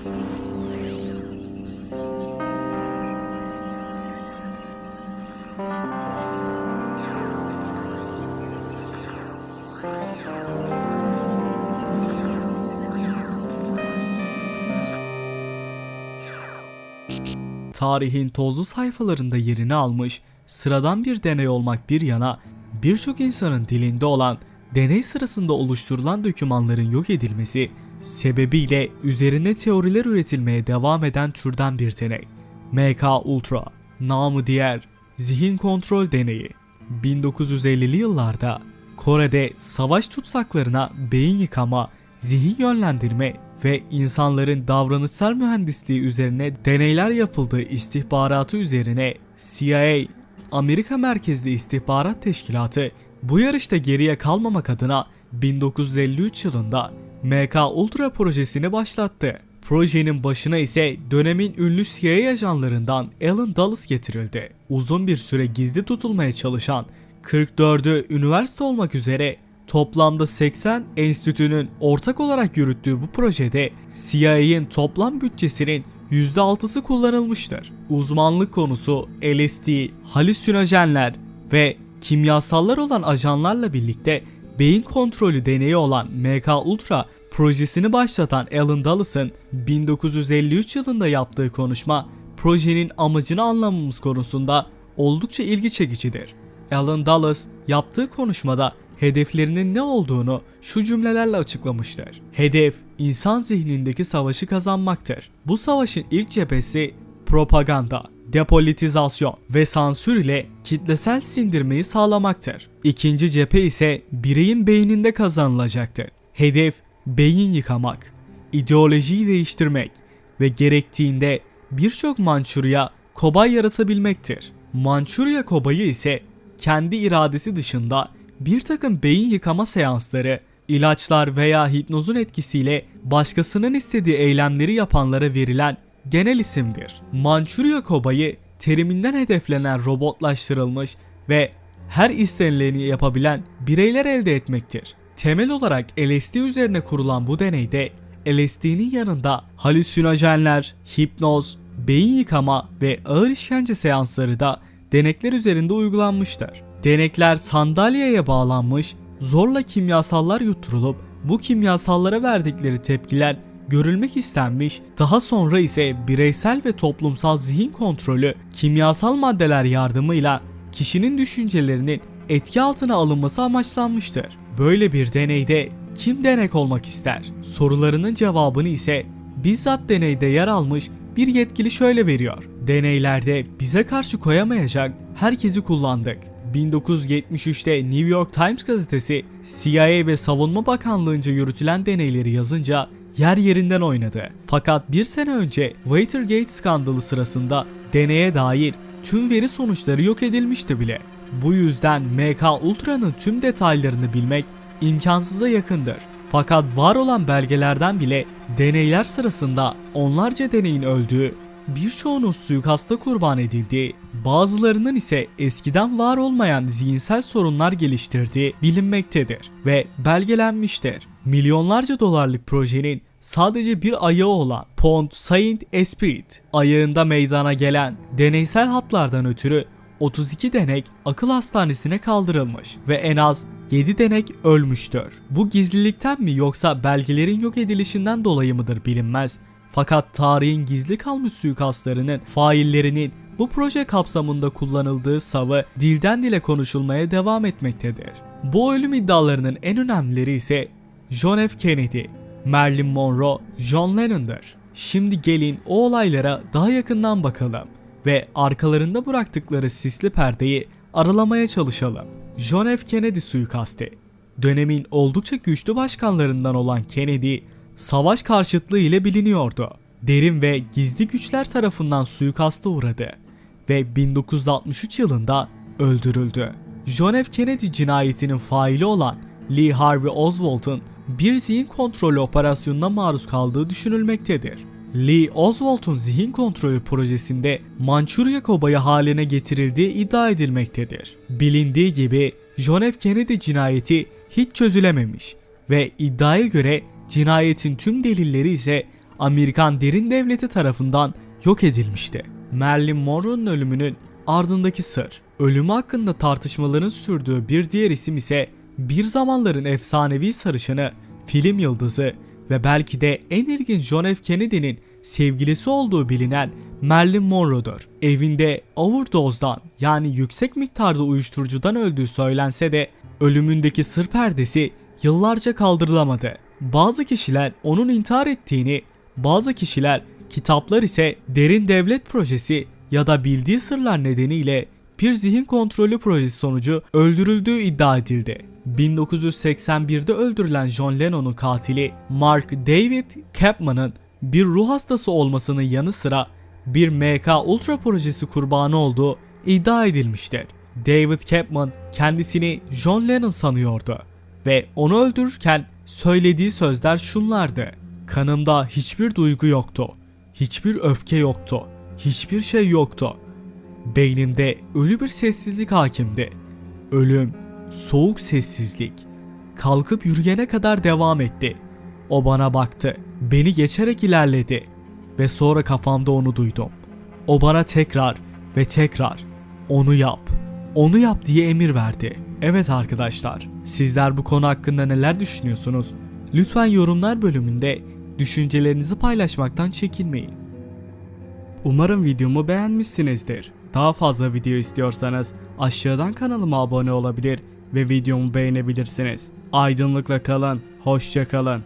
Tarihin tozlu sayfalarında yerini almış sıradan bir deney olmak bir yana birçok insanın dilinde olan deney sırasında oluşturulan dokümanların yok edilmesi sebebiyle üzerine teoriler üretilmeye devam eden türden bir deney. MK Ultra, namı diğer zihin kontrol deneyi. 1950'li yıllarda Kore'de savaş tutsaklarına beyin yıkama, zihin yönlendirme ve insanların davranışsal mühendisliği üzerine deneyler yapıldığı istihbaratı üzerine CIA, Amerika merkezli istihbarat teşkilatı bu yarışta geriye kalmamak adına 1953 yılında MK Ultra projesini başlattı. Projenin başına ise dönemin ünlü CIA ajanlarından Alan Dulles getirildi. Uzun bir süre gizli tutulmaya çalışan 44'ü üniversite olmak üzere toplamda 80 enstitünün ortak olarak yürüttüğü bu projede CIA'in toplam bütçesinin %6'sı kullanılmıştır. Uzmanlık konusu LSD, halüsinojenler ve kimyasallar olan ajanlarla birlikte beyin kontrolü deneyi olan MK Ultra projesini başlatan Alan Dulles'ın 1953 yılında yaptığı konuşma projenin amacını anlamamız konusunda oldukça ilgi çekicidir. Alan Dulles yaptığı konuşmada hedeflerinin ne olduğunu şu cümlelerle açıklamıştır. Hedef insan zihnindeki savaşı kazanmaktır. Bu savaşın ilk cephesi propaganda, depolitizasyon ve sansür ile kitlesel sindirmeyi sağlamaktır. İkinci cephe ise bireyin beyninde kazanılacaktır. Hedef beyin yıkamak, ideolojiyi değiştirmek ve gerektiğinde birçok Mançurya kobay yaratabilmektir. Mançurya kobayı ise kendi iradesi dışında bir takım beyin yıkama seansları, ilaçlar veya hipnozun etkisiyle başkasının istediği eylemleri yapanlara verilen genel isimdir. Mançurya kobayı teriminden hedeflenen robotlaştırılmış ve her istenileni yapabilen bireyler elde etmektir. Temel olarak LSD üzerine kurulan bu deneyde LSD'nin yanında halüsinojenler, hipnoz, beyin yıkama ve ağır işkence seansları da denekler üzerinde uygulanmıştır. Denekler sandalyeye bağlanmış, zorla kimyasallar yutturulup bu kimyasallara verdikleri tepkiler görülmek istenmiş, daha sonra ise bireysel ve toplumsal zihin kontrolü kimyasal maddeler yardımıyla kişinin düşüncelerinin etki altına alınması amaçlanmıştır. Böyle bir deneyde kim denek olmak ister? Sorularının cevabını ise bizzat deneyde yer almış bir yetkili şöyle veriyor. Deneylerde bize karşı koyamayacak herkesi kullandık. 1973'te New York Times gazetesi CIA ve Savunma Bakanlığı'nca yürütülen deneyleri yazınca yer yerinden oynadı. Fakat bir sene önce Watergate skandalı sırasında deneye dair tüm veri sonuçları yok edilmişti bile. Bu yüzden MK Ultra'nın tüm detaylarını bilmek imkansıza yakındır. Fakat var olan belgelerden bile deneyler sırasında onlarca deneyin öldüğü, birçoğunun suikasta kurban edildiği, bazılarının ise eskiden var olmayan zihinsel sorunlar geliştirdiği bilinmektedir ve belgelenmiştir. Milyonlarca dolarlık projenin sadece bir ayağı olan Pont Saint Esprit ayağında meydana gelen deneysel hatlardan ötürü 32 denek akıl hastanesine kaldırılmış ve en az 7 denek ölmüştür. Bu gizlilikten mi yoksa belgelerin yok edilişinden dolayı mıdır bilinmez. Fakat tarihin gizli kalmış suikastlarının faillerinin bu proje kapsamında kullanıldığı savı dilden dile konuşulmaya devam etmektedir. Bu ölüm iddialarının en önemlileri ise John F. Kennedy, Marilyn Monroe, John Lennon'dır. Şimdi gelin o olaylara daha yakından bakalım ve arkalarında bıraktıkları sisli perdeyi aralamaya çalışalım. John F. Kennedy suikasti. Dönemin oldukça güçlü başkanlarından olan Kennedy, savaş karşıtlığı ile biliniyordu. Derin ve gizli güçler tarafından suikasta uğradı ve 1963 yılında öldürüldü. John F. Kennedy cinayetinin faili olan Lee Harvey Oswald'ın bir zihin kontrolü operasyonuna maruz kaldığı düşünülmektedir. Lee Oswald'un zihin kontrolü projesinde Mançurya kobayı haline getirildiği iddia edilmektedir. Bilindiği gibi John F. Kennedy cinayeti hiç çözülememiş ve iddiaya göre cinayetin tüm delilleri ise Amerikan derin devleti tarafından yok edilmişti. Marilyn Monroe'nun ölümünün ardındaki sır. Ölümü hakkında tartışmaların sürdüğü bir diğer isim ise bir zamanların efsanevi sarışını, film yıldızı ve belki de en ilginç John F. Kennedy'nin sevgilisi olduğu bilinen Marilyn Monroe'dur. Evinde overdose'dan yani yüksek miktarda uyuşturucudan öldüğü söylense de ölümündeki sır perdesi yıllarca kaldırılamadı. Bazı kişiler onun intihar ettiğini, bazı kişiler kitaplar ise derin devlet projesi ya da bildiği sırlar nedeniyle bir zihin kontrolü projesi sonucu öldürüldüğü iddia edildi. 1981'de öldürülen John Lennon'un katili Mark David Chapman'ın bir ruh hastası olmasının yanı sıra bir MK Ultra projesi kurbanı olduğu iddia edilmiştir. David Chapman kendisini John Lennon sanıyordu ve onu öldürürken söylediği sözler şunlardı. Kanımda hiçbir duygu yoktu. Hiçbir öfke yoktu. Hiçbir şey yoktu. Beynimde ölü bir sessizlik hakimdi. Ölüm, soğuk sessizlik. Kalkıp yürüyene kadar devam etti. O bana baktı. Beni geçerek ilerledi. Ve sonra kafamda onu duydum. O bana tekrar ve tekrar onu yap, onu yap diye emir verdi. Evet arkadaşlar, sizler bu konu hakkında neler düşünüyorsunuz? Lütfen yorumlar bölümünde düşüncelerinizi paylaşmaktan çekinmeyin. Umarım videomu beğenmişsinizdir. Daha fazla video istiyorsanız aşağıdan kanalıma abone olabilir ve videomu beğenebilirsiniz. Aydınlıkla kalın, hoşça kalın.